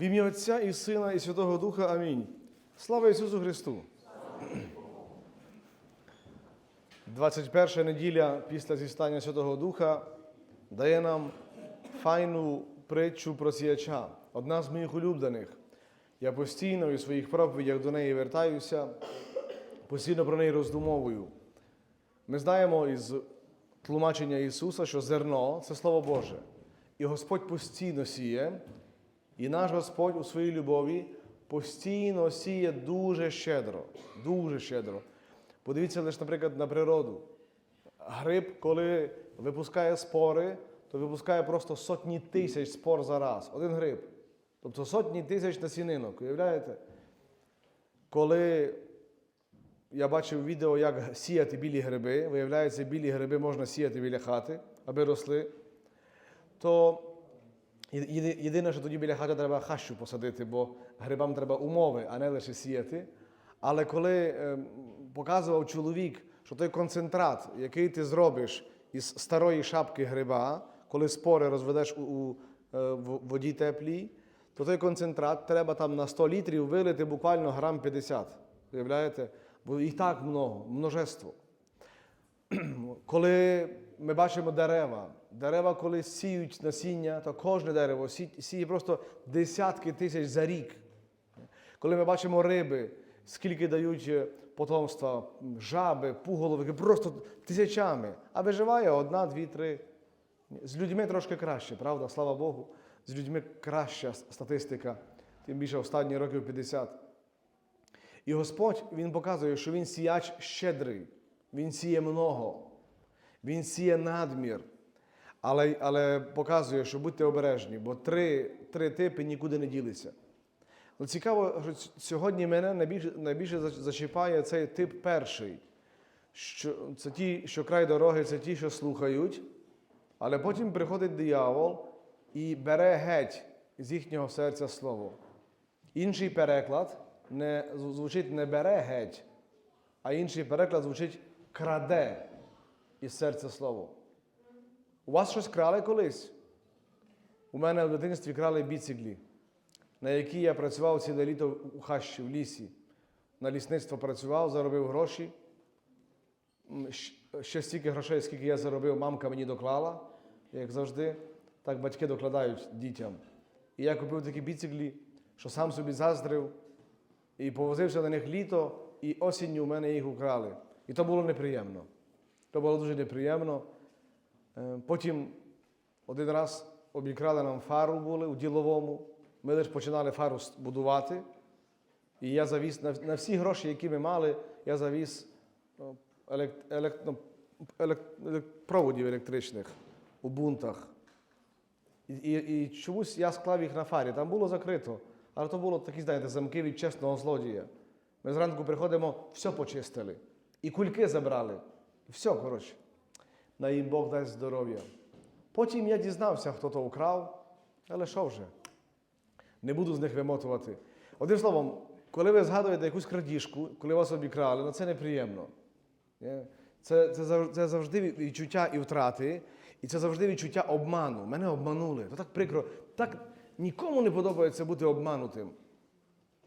В ім'я Отця і Сина, і Святого Духа. Амінь. Слава Ісусу Христу! 21 неділя після зістання Святого Духа дає нам файну притчу про сіяча, одна з моїх улюблених. Я постійно у своїх проповідях до неї вертаюся, постійно про неї роздумовую. Ми знаємо із тлумачення Ісуса, що зерно це Слово Боже. І Господь постійно сіє, і наш Господь у своїй любові постійно сіє дуже щедро, дуже щедро. Подивіться лише, наприклад, на природу. Гриб, коли випускає спори, то випускає просто сотні тисяч спор за раз. Один гриб. Тобто сотні тисяч насінинок. Уявляєте? Коли я бачив відео, як сіяти білі гриби, виявляється, білі гриби можна сіяти біля хати, аби росли, то єдине, що тоді біля хати треба хащу посадити, бо грибам треба умови, а не лише сіяти. Але коли ем, показував чоловік, що той концентрат, який ти зробиш із старої шапки гриба, коли спори розведеш у, у е, воді теплій, то той концентрат треба там на 100 літрів вилити буквально грам 50. Уявляєте? Бо їх так много, множество. Коли ми бачимо дерева, дерева, коли сіють насіння, то кожне дерево сіє просто десятки тисяч за рік. Коли ми бачимо риби, скільки дають е, потомства, жаби, пуголовики, просто тисячами, а виживає одна, дві, три. З людьми трошки краще, правда? Слава Богу. З людьми краща статистика, тим більше останні років 50. І Господь Він показує, що Він сіяч щедрий, Він сіє много, Він сіє надмір. Але, але показує, що будьте обережні, бо три, три типи нікуди не ділися. Ну, цікаво, що сьогодні мене найбільше, найбільше зачіпає цей тип перший. Що, це ті, що край дороги, це ті, що слухають, але потім приходить диявол і бере геть з їхнього серця слово. Інший переклад не, звучить не бере геть, а інший переклад звучить краде із серця слово. У вас щось крали колись? У мене в дитинстві крали біциклі, на які я працював ціле літо у хащі, в лісі. На лісництво працював, заробив гроші. Ще стільки грошей, скільки я заробив, мамка мені доклала, як завжди. Так батьки докладають дітям. І я купив такі біциклі, що сам собі заздрив, і повозився на них літо, і осінню у мене їх украли. І то було неприємно. То було дуже неприємно. Е, Потім один раз обікрали нам фару були у діловому. Ми лише починали фару будувати. І я завіз на, всі гроші, які ми мали, я завіз ну, елек, елек, ну, елек, елек- проводів електричних у бунтах. І, і, і чомусь я склав їх на фарі. Там було закрито. Але то було такі, знаєте, замки від чесного злодія. Ми зранку приходимо, все почистили. І кульки забрали. Все, коротше. На їм Бог дасть здоров'я. Потім я дізнався, хто то украв, але що вже? Не буду з них вимотувати. Одним словом, коли ви згадуєте якусь крадіжку, коли вас обікрали, ну це неприємно. Це, це, це завжди відчуття і втрати, і це завжди відчуття обману. Мене обманули. То так прикро. Так нікому не подобається бути обманутим,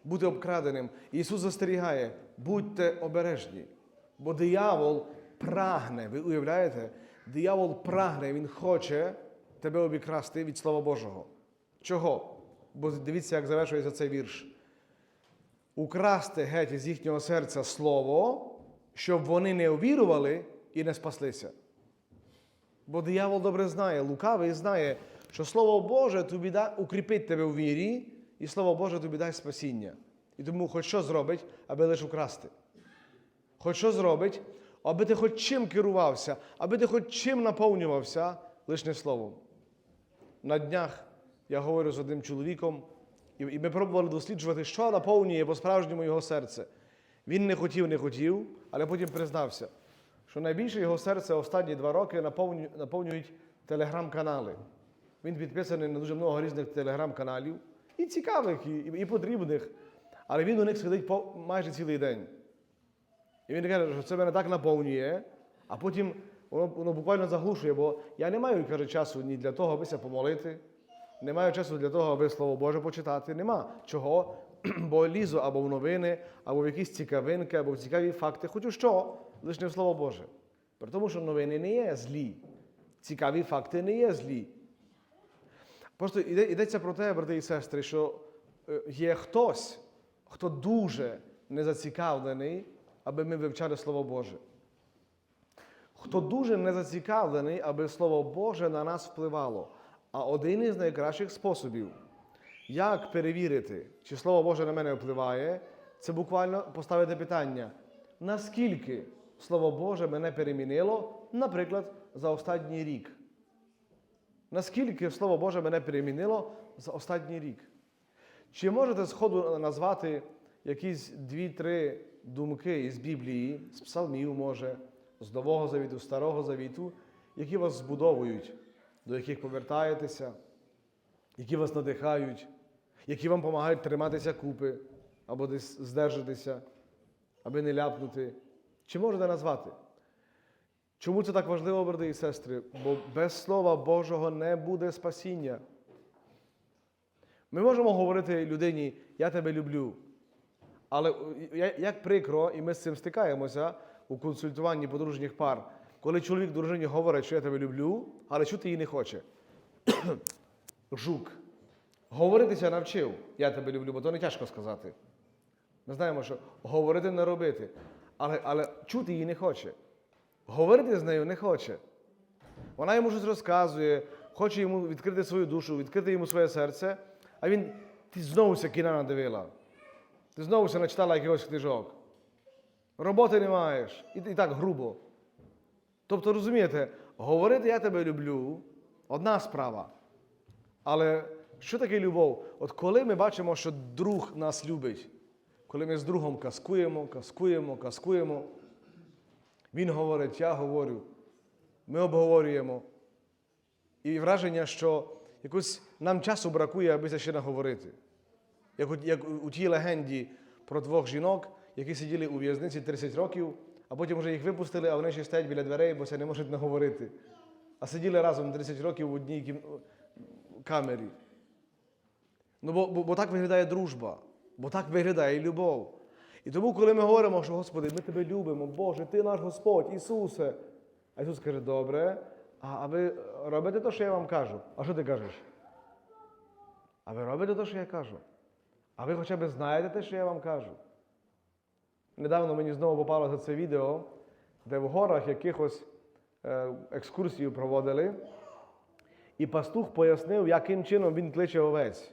бути обкраденим. І Ісус застерігає, будьте обережні. Бо диявол прагне, ви уявляєте? Диявол прагне, він хоче тебе обікрасти від Слова Божого. Чого? Бо дивіться, як завершується цей вірш. Украсти геть із їхнього серця слово, щоб вони не увірували і не спаслися. Бо диявол добре знає, лукавий знає, що Слово Боже тобі да, укріпить тебе у вірі, і Слово Боже тобі дасть спасіння. І тому хоч що зробить, аби лише украсти. Хоч що зробить, аби ти хоч чим керувався, аби ти хоч чим наповнювався, лише не словом. На днях я говорю з одним чоловіком, і ми пробували досліджувати, що наповнює по-справжньому його серце. Він не хотів, не хотів, але потім признався, що найбільше його серце останні два роки наповню- наповнюють телеграм-канали. Він підписаний на дуже багато різних телеграм-каналів, і цікавих, і потрібних, але він у них сидить майже цілий день. І він каже, що це мене так наповнює, а потім воно, воно буквально заглушує, бо я не маю каже, часу ні для того, аби ся помолити, Не маю часу для того, аби Слово Боже почитати. Нема. Чого? Бо лізу або в новини, або в якісь цікавинки, або в цікаві факти. Хочу що? Лише не в Слово Боже. При тому, що новини не є злі. Цікаві факти не є злі. Просто йде, йдеться про те, брати і сестри, що е, є хтось, хто дуже не зацікавлений, аби ми вивчали Слово Боже. Хто дуже не зацікавлений, аби Слово Боже на нас впливало. А один із найкращих способів, як перевірити, чи Слово Боже на мене впливає, це буквально поставити питання, наскільки Слово Боже мене перемінило, наприклад, за останній рік. Наскільки Слово Боже мене перемінило за останній рік? Чи можете сходу назвати якісь дві-три думки із Біблії, з псалмів, може, з Нового Завіту, Старого Завіту, які вас збудовують, до яких повертаєтеся, які вас надихають, які вам допомагають триматися купи або десь здержатися, аби не ляпнути? Чи можете назвати? Чому це так важливо, брати і сестри? Бо без Слова Божого не буде спасіння. Ми можемо говорити людині, я тебе люблю. Але як прикро, і ми з цим стикаємося у консультуванні подружніх пар, коли чоловік дружині говорить, що я тебе люблю, але чути її не хоче. Жук. Говоритися навчив, я тебе люблю, бо то не тяжко сказати. Ми знаємо, що говорити не робити, але, але чути її не хоче. Говорити з нею не хоче. Вона йому щось розказує, хоче йому відкрити свою душу, відкрити йому своє серце, а він знову ся кіна надивила. Ти знову ся начитала якихось книжок. Роботи не маєш. І, і так грубо. Тобто, розумієте, говорити я тебе люблю одна справа. Але що таке любов? От коли ми бачимо, що друг нас любить, коли ми з другом каскуємо, каскуємо, каскуємо, він говорить, я говорю, ми обговорюємо. І враження, що якось нам часу бракує, аби це ще наговорити. Як, як у- тій легенді про двох жінок, які сиділи у в'язниці 30 років, а потім вже їх випустили, а вони ще стоять біля дверей, бо це не можуть наговорити. А сиділи разом 30 років в одній кім... камері. Ну, бо, бо, бо так виглядає дружба, бо так виглядає любов. І тому, коли ми говоримо, що Господи, ми тебе любимо, Боже, Ти наш Господь, Ісусе. А Ісус каже, добре, а ви робите те, що я вам кажу. А що ти кажеш? А ви робите те, що я кажу? А ви хоча б знаєте те, що я вам кажу? Недавно мені знову попало за це відео, де в горах якихось е, екскурсію проводили, і пастух пояснив, яким чином він кличе овець.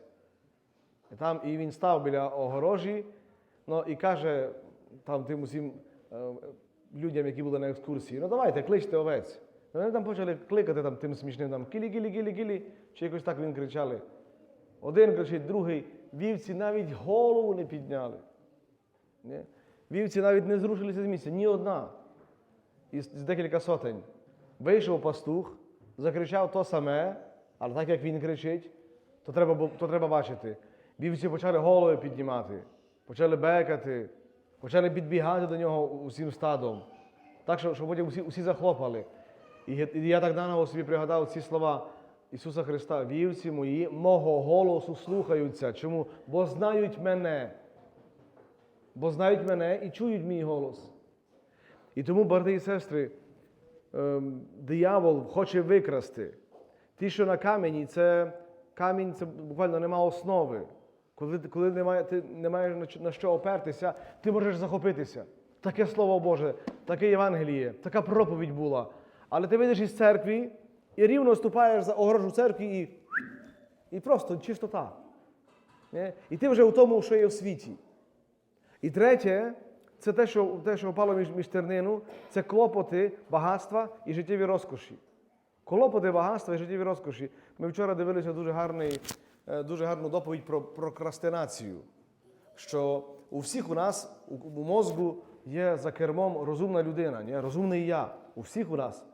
І, там, і він став біля огорожі, ну, і каже там тим усім е, людям, які були на екскурсії, ну давайте, кличте овець. І вони там почали кликати там, тим смішним там кілі, кілі, кілі, кілі, чи якось так він кричали. Один кричить, другий, вівці навіть голову не підняли. Ні? Вівці навіть не зрушилися з місця, ні одна. Із, декілька сотень. Вийшов пастух, закричав то саме, але так як він кричить, то треба, то треба бачити. Вівці почали голови піднімати, почали бекати, почали підбігати до нього усім стадом. Так, що, що потім усі, усі захлопали. І я так наново собі пригадав ці слова Ісуса Христа. Вівці мої мого голосу слухаються. Чому? Бо знають мене. Бо знають мене і чують мій голос. І тому, брати і сестри, ем, диявол хоче викрасти. Ті, що на камені, це камінь, це буквально нема основи. Коли, коли немає, ти не маєш на що опертися, ти можеш захопитися. Таке Слово Боже, таке Євангеліє, така проповідь була. Але ти вийдеш із церкви і рівно ступаєш за огорожу церкви і, і просто чистота. Ні? І ти вже у тому, що є в світі. І третє, це те, що, те, що впало між, між тернину, це клопоти, багатства і життєві розкоші. Клопоти, багатства і життєві розкоші. Ми вчора дивилися дуже, гарний, е, дуже гарну доповідь про прокрастинацію. Що у всіх у нас, у, у мозку є за кермом розумна людина, ні? розумний я. У всіх у нас.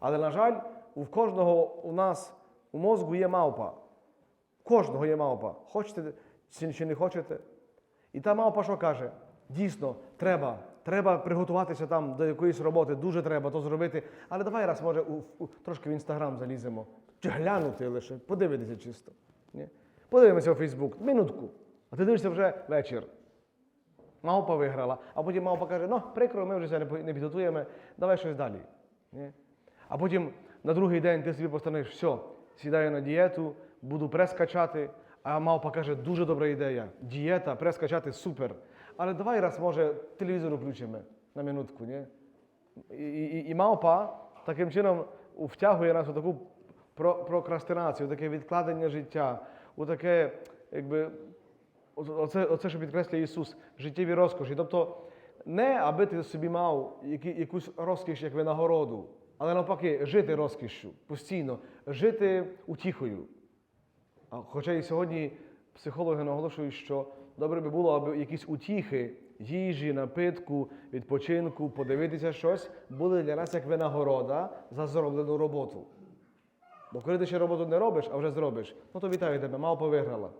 Але, на жаль, у кожного у нас у мозку є мавпа. У кожного є мавпа. Хочете чи не хочете. І та мавпа що каже? Дійсно, треба, треба приготуватися там до якоїсь роботи, дуже треба то зробити. Але давай раз, може, у, у- трошки в інстаграм заліземо. Чи глянути лише, подивитися чисто. Ні? Подивимося у Фейсбук, минутку. А ти дивишся вже вечір. Мавпа виграла, а потім мавпа каже, ну, прикро, ми вже не підготуємо, давай щось далі. Ні? А потім на другий день ти собі постановиш, все, сідаю на дієту, буду прес качати, а мавпа каже, дуже добра ідея. Дієта, прес супер. Але давай раз, може, телевізор включимо на минутку, ні? І, і, і мавпа таким чином втягує нас у таку про, прокрастинацію, у таке відкладення життя, у таке, якби, Оце- Оце, що підкреслює Ісус, життєві розкоші. Тобто, не аби ти собі мав якусь розкіш як винагороду, але навпаки, жити розкішшю постійно, жити утіхою. Хоча і сьогодні психологи наголошують, що добре би було, аби якісь утіхи, їжі, напитку, відпочинку, подивитися щось, були для нас як винагорода за зроблену роботу. Бо коли ти ще роботу не робиш, а вже зробиш, ну то вітаю тебе, мавпа виграла.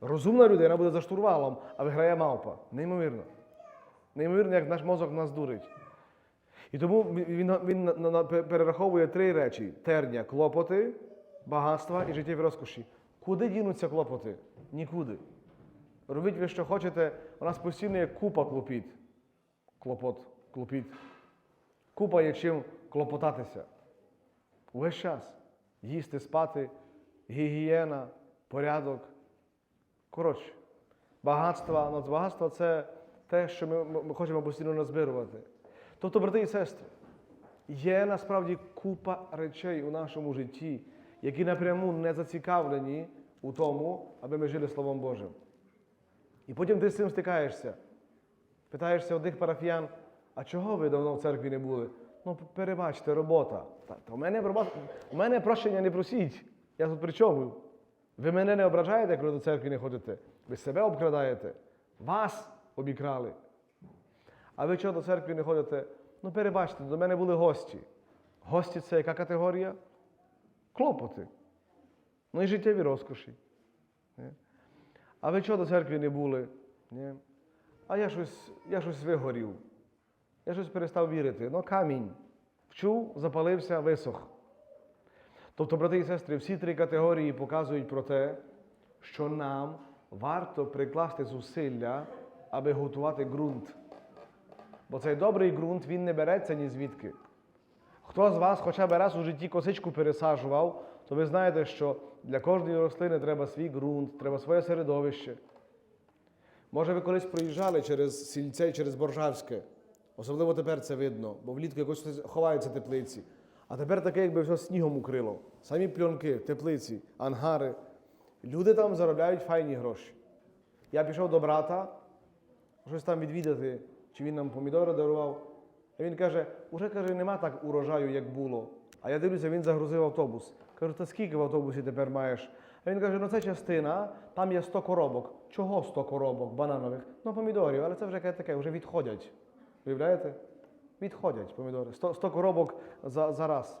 Розумна людина буде за штурвалом, а виграє мавпа. Неймовірно. Неймовірно, як наш мозок нас дурить. І тому він, він, він перераховує три речі: терня, клопоти, багатства і життєві розкоші. Куди дінуться клопоти? Нікуди. Робіть ви, що хочете, у нас постійно є купа клопіт. Клопот, клопіт. Купа є чим клопотатися. Увесь час. Їсти, спати, гігієна, порядок. Коротше, багатство, ну, багатство це те, що ми, ми хочемо постійно назбирувати. Тобто, брати і сестри, є насправді купа речей у нашому житті, які напряму не зацікавлені у тому, аби ми жили Словом Божим. І потім ти з цим стикаєшся. Питаєшся одних парафіян, а чого ви давно в церкві не були? Ну, перебачте, робота. Та, та в мене робота, у мене прощення не просіть. Я тут при чому? Ви мене не ображаєте, коли до церкви не ходите. Ви себе обкрадаєте. Вас обікрали. А ви чого до церкви не ходите? Ну, перебачте, до мене були гості. Гості це яка категорія? Клопоти. Ну і життєві розкоші. А ви чого до церкви не були? Ні? А я щось, я щось вигорів. Я щось перестав вірити. Ну, камінь. Вчув, запалився, висох. Тобто, брати і сестри, всі три категорії показують про те, що нам варто прикласти зусилля, аби готувати ґрунт. Бо цей добрий ґрунт він не береться ні звідки. Хто з вас хоча б раз у житті косичку пересаджував, то ви знаєте, що для кожної рослини треба свій ґрунт, треба своє середовище. Може, ви колись проїжджали через сільце через Боржавське. Особливо тепер це видно, бо влітку якось ховаються теплиці. А тепер таке, якби все снігом укрило. Самі пленки, теплиці, ангари. Люди там заробляють файні гроші. Я пішов до брата, щось там відвідати, чи він нам помідори дарував. А він каже, уже каже, нема так урожаю, як було. А я дивлюся, він загрузив автобус. Кажу, та скільки в автобусі тепер маєш? А він каже, ну це частина, там є 100 коробок. Чого 100 коробок бананових? Ну, помідорів, але це вже таке, вже відходять. Уявляєте? Відходять помідори. 100, 100 коробок за, за раз.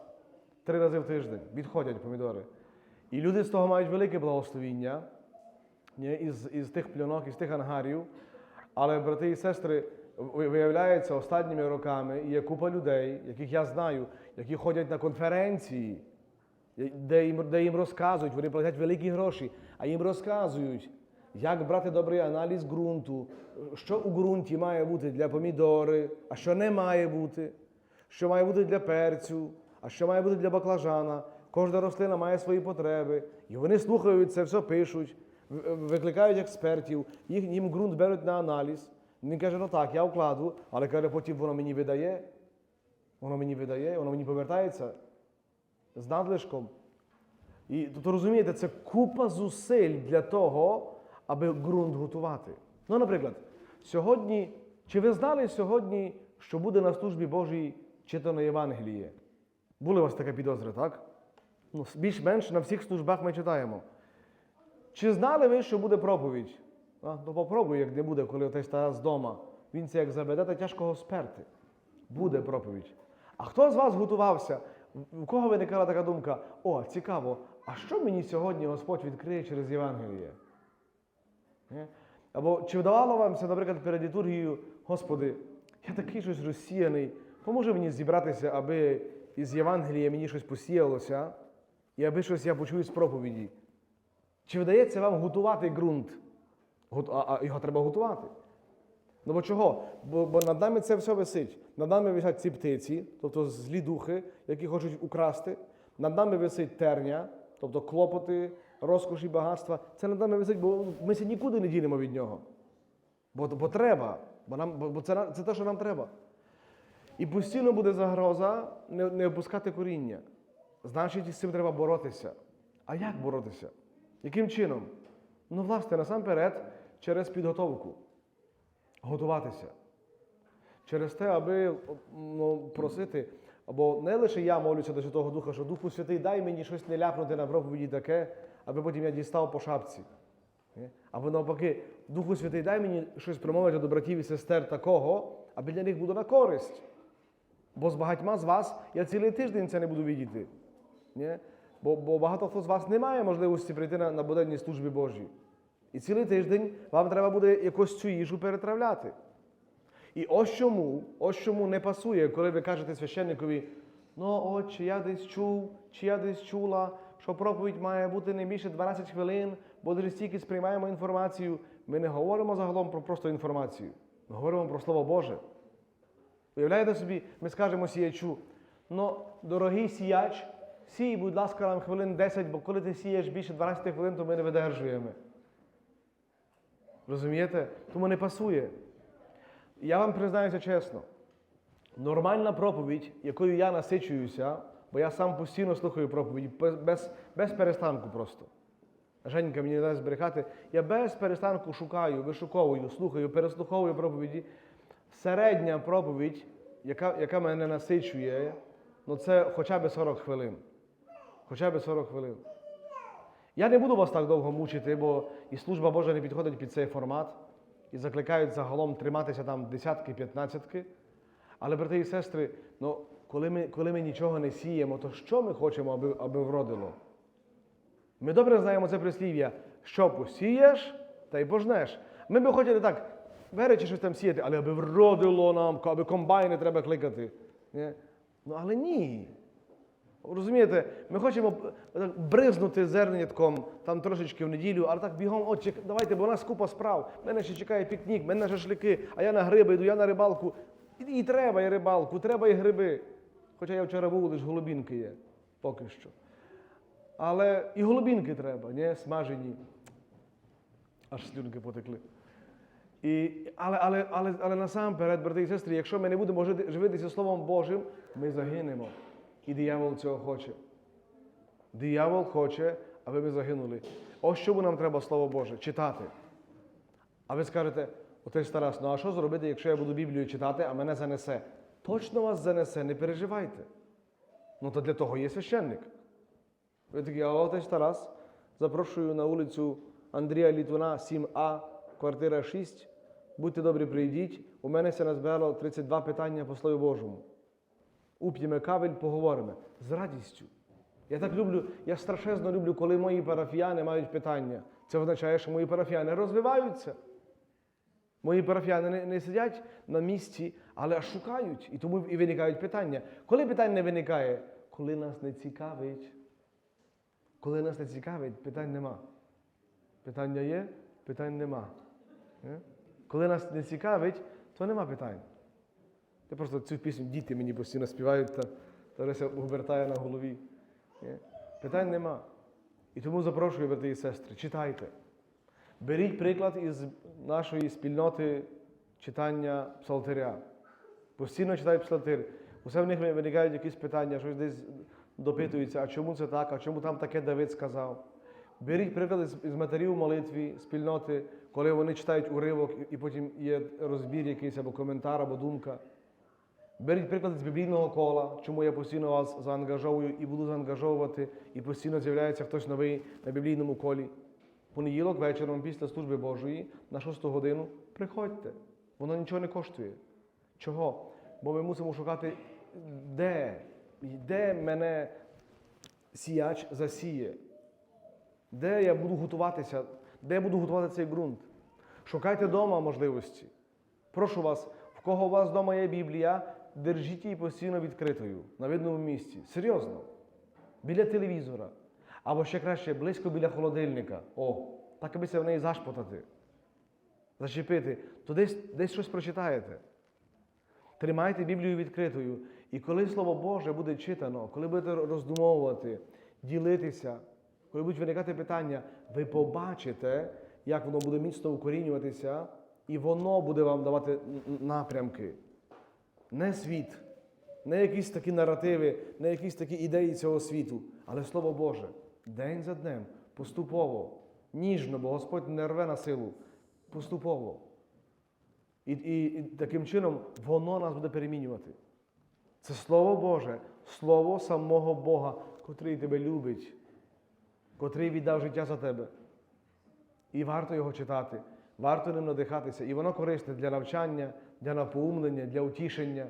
Три рази в тиждень. Відходять помідори. І люди з того мають велике благословіння із, із тих плюнок, із тих ангарів. Але, брати і сестри, виявляється, останніми роками є купа людей, яких я знаю, які ходять на конференції, де їм, де їм розказують, вони платять великі гроші, а їм розказують, як брати добрий аналіз ґрунту, що у ґрунті має бути для помідори, а що не має бути, що має бути для перцю, а що має бути для баклажана. Кожна рослина має свої потреби. І вони слухають це, все пишуть, викликають експертів, їм ґрунт беруть на аналіз. Він каже, ну так, я вкладу, але каже, потім воно мені видає, воно мені видає, воно мені повертається з надлишком. І тут розумієте, це купа зусиль для того, аби ґрунт готувати. Ну, наприклад, сьогодні, чи ви знали сьогодні, що буде на службі Божій читано Євангеліє? Були у вас така підозра, так? Ну, більш-менш на всіх службах ми читаємо. Чи знали ви, що буде проповідь? А, ну попробуй, як не буде, коли отець Тарас вдома. Він це як заведе, та тяжко сперти. Буде проповідь. А хто з вас готувався? У кого виникала така думка? О, цікаво, а що мені сьогодні Господь відкриє через Євангеліє? Або чи вдавало вам це, наприклад, перед літургією, Господи, я такий щось розсіяний, поможи мені зібратися, аби із Євангелія мені щось посіялося, і аби щось я почую з проповіді. Чи вдається вам готувати ґрунт? А його треба готувати. Ну бо чого? Бо, бо над нами це все висить. Над нами висять ці птиці, тобто злі духи, які хочуть украсти. Над нами висить терня, тобто клопоти, розкоші, багатства. Це над нами висить, бо ми це нікуди не ділимо від нього. Бо, бо треба. Бо, нам, бо бо це, це те, що нам треба. І постійно буде загроза не, не опускати коріння. Значить, з цим треба боротися. А як боротися? Яким чином? Ну, власне, насамперед, через підготовку. Готуватися. Через те, аби ну, просити, або не лише я молюся до Святого Духа, що Духу Святий, дай мені щось не ляпнути на проповіді таке, аби потім я дістав по шапці. Або навпаки, Духу Святий, дай мені щось промовити до братів і сестер такого, аби для них було на користь. Бо з багатьма з вас я цілий тиждень це не буду відійти. Бо, бо багато хто з вас не має можливості прийти на, на буденні служби Божі. І цілий тиждень вам треба буде якось цю їжу перетравляти. І ось чому, ось чому не пасує, коли ви кажете священникові, ну от, чи я десь чув, чи я десь чула, що проповідь має бути не більше 12 хвилин, бо дуже стільки сприймаємо інформацію. Ми не говоримо загалом про просто інформацію. Ми говоримо про Слово Боже. Уявляєте собі, ми скажемо сіячу, ну, дорогий сіяч, сій, будь ласка, нам хвилин 10, бо коли ти сієш більше 12 хвилин, то ми не видержуємо. Розумієте? Тому не пасує. Я вам признаюся чесно, нормальна проповідь, якою я насичуюся, бо я сам постійно слухаю проповіді, без, без, перестанку просто. Женька мені не дасть зберігати. Я без перестанку шукаю, вишуковую, слухаю, переслуховую проповіді. Середня проповідь, яка, яка мене насичує, ну це хоча б 40 хвилин. Хоча б 40 хвилин. Я не буду вас так довго мучити, бо і служба Божа не підходить під цей формат. І закликають загалом триматися там десятки, п'ятнадцятки. Але, брати і сестри, ну, коли ми, коли ми нічого не сіємо, то що ми хочемо, аби, аби вродило? Ми добре знаємо це прислів'я, що посієш, та й пожнеш. Ми би хотіли так, веречі щось там сіяти, але аби вродило нам, аби комбайни треба кликати. Ні? Ну, але ні. Розумієте, ми хочемо так бризнути зернятком там трошечки в неділю, але так бігом, от, чек- давайте, бо у нас купа справ. Мене ще чекає пікнік, мене шашлики, а я на гриби йду, я на рибалку. І, і треба і рибалку, треба і гриби. Хоча я вчора був, лише голубінки є, поки що. Але і голубінки треба, ні? смажені. Аж слюнки потекли. І, але, але, але, але насамперед, брати і сестри, якщо ми не будемо живитися Словом Божим, ми загинемо. І диявол цього хоче. Диявол хоче, аби ми загинули. Ось чому нам треба Слово Боже читати. А ви скажете, отець Тарас, ну а що зробити, якщо я буду Біблію читати, а мене занесе? Точно вас занесе, не переживайте. Ну то для того є священник. Ви такі, а отець Тарас, запрошую на вулицю Андрія Літвина, 7А, квартира 6. Будьте добрі, прийдіть. У мене це назбирало 32 питання по Слову Божому. Уп'ємо кавель, поговоримо. З радістю. Я так люблю, я страшезно люблю, коли мої парафіяни мають питання. Це означає, що мої парафіяни розвиваються. Мої парафіяни не, не сидять на місці, але шукають. І тому і виникають питання. Коли питань не виникає? Коли нас не цікавить. Коли нас не цікавить, питань нема. Питання є, питань нема. Е? Коли нас не цікавить, то нема питань. Я просто цю пісню діти мені постійно співають, та Тареся обертає на голові. Питань нема. І тому запрошую, брати і сестри, читайте. Беріть приклад із нашої спільноти читання псалтиря. Постійно читають псалтир. Усе в них виникають якісь питання, щось десь допитуються, а чому це так, а чому там таке Давид сказав. Беріть приклад із, матерів молитві, спільноти, коли вони читають уривок, і потім є розбір якийсь або коментар, або думка. Беріть приклад з біблійного кола, чому я постійно вас заангажовую і буду заангажовувати, і постійно з'являється хтось новий на біблійному колі. Понеділок вечором після служби Божої на 6 годину приходьте. Воно нічого не коштує. Чого? Бо ми мусимо шукати, де, де мене сіяч засіє, де я буду готуватися, де я буду готувати цей ґрунт. Шукайте вдома можливості. Прошу вас, в кого у вас вдома є Біблія, держіть її постійно відкритою на видному місці. Серйозно. Біля телевізора. Або ще краще, близько біля холодильника. О, так аби в неї зашпотати, зачепити, то десь, десь щось прочитаєте. Тримайте Біблію відкритою. І коли Слово Боже буде читано, коли будете роздумовувати, ділитися, коли будуть виникати питання, ви побачите, як воно буде міцно укорінюватися, і воно буде вам давати напрямки. Не світ, не якісь такі наративи, не якісь такі ідеї цього світу, але Слово Боже, день за днем, поступово, ніжно, бо Господь не рве на силу, поступово. І, і, і таким чином воно нас буде перемінювати. Це Слово Боже, Слово самого Бога, котрий тебе любить, котрий віддав життя за тебе. І варто його читати, варто ним надихатися. І воно корисне для навчання, для напоумлення, для утішення.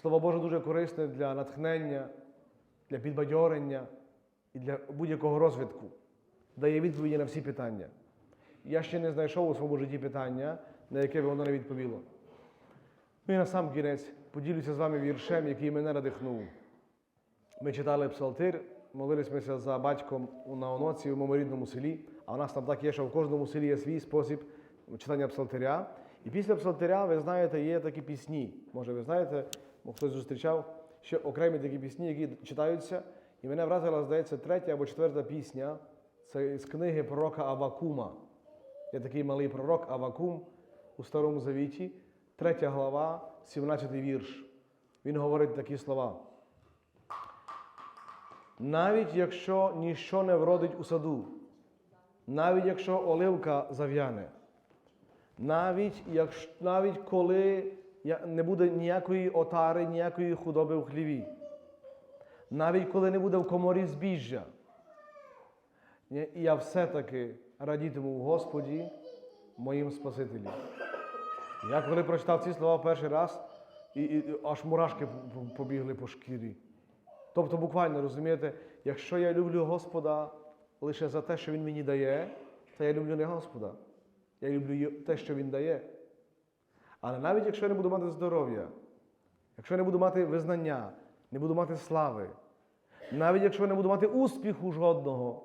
Слово Боже дуже корисне для натхнення, для підбадьорення і для будь-якого розвитку. Дає відповіді на всі питання. Я ще не знайшов у своєму житті питання, на яке б воно не відповіло. Ну і на сам кінець поділюся з вами віршем, який мене надихнув. Ми читали псалтир, молилися за батьком на оноці у моєму рідному селі, а у нас там так є, що в кожному селі є свій спосіб читання псалтиря. І після псалтиря, ви знаєте, є такі пісні. Може, ви знаєте, хтось зустрічав, ще окремі такі пісні, які читаються. І мене вразила, здається, третя або четверта пісня. Це з книги пророка Авакума. Є такий малий пророк Авакум у Старому Завіті, третя глава, 17 вірш. Він говорить такі слова. Навіть якщо ніщо не вродить у саду, навіть якщо оливка зав'яне, навіть, якщо, навіть коли не буде ніякої отари, ніякої худоби в хліві, навіть коли не буде в коморі збіжжя, я все-таки радітиму в Господі, моїм Спасителі. Я коли прочитав ці слова перший раз, і, і аж мурашки побігли по шкірі. Тобто, буквально розумієте, якщо я люблю Господа лише за те, що Він мені дає, то я люблю не Господа. Я люблю те, що Він дає. Але навіть якщо я не буду мати здоров'я, якщо я не буду мати визнання, не буду мати слави, навіть якщо я не буду мати успіху жодного,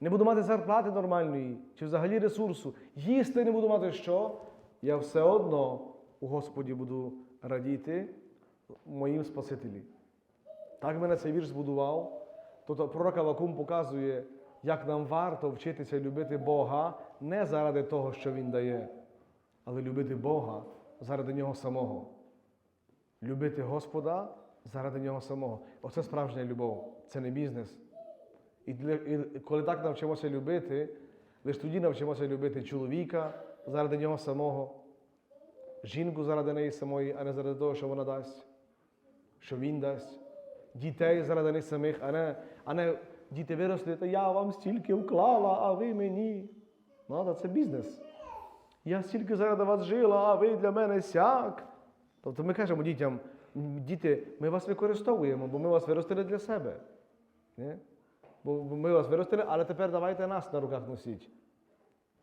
не буду мати зарплати нормальної, чи взагалі ресурсу, їсти не буду мати що, я все одно у Господі буду радіти моїм Спасителі. Так мене цей вірш збудував. Тобто пророк Авакум показує, як нам варто вчитися любити Бога не заради того, що Він дає, але любити Бога заради Нього самого. Любити Господа заради Нього самого. Оце справжня любов, це не бізнес. І, і коли так навчимося любити, лише тоді навчимося любити чоловіка заради нього самого, жінку заради неї самої, а не заради того, що вона дасть, що він дасть, дітей заради них самих, а не, а не діти виросли, то я вам стільки вклала, а ви мені. Ну, та це бізнес. Я стільки заради вас жила, а ви для мене сяк. Тобто ми кажемо дітям, діти, ми вас використовуємо, бо ми вас виростили для себе. Бо бо ми вас виростили, але тепер давайте нас на руках носіть.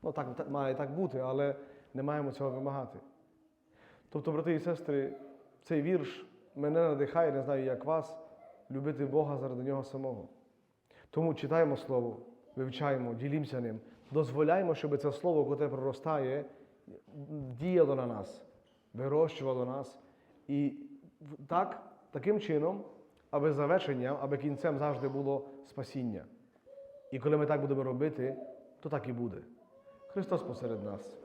Ну, так, так має так бути, але не маємо цього вимагати. Тобто, брати і сестри, цей вірш мене надихає, не знаю, як вас, любити Бога заради нього самого. Тому читаємо Слово, вивчаємо, ділімося ним, дозволяємо, щоб це слово, яке проростає, діяло на нас, вирощувало нас. І так, таким чином, аби завершенням, аби кінцем завжди було спасіння. І коли ми так будемо робити, то так і буде. Христос посеред нас.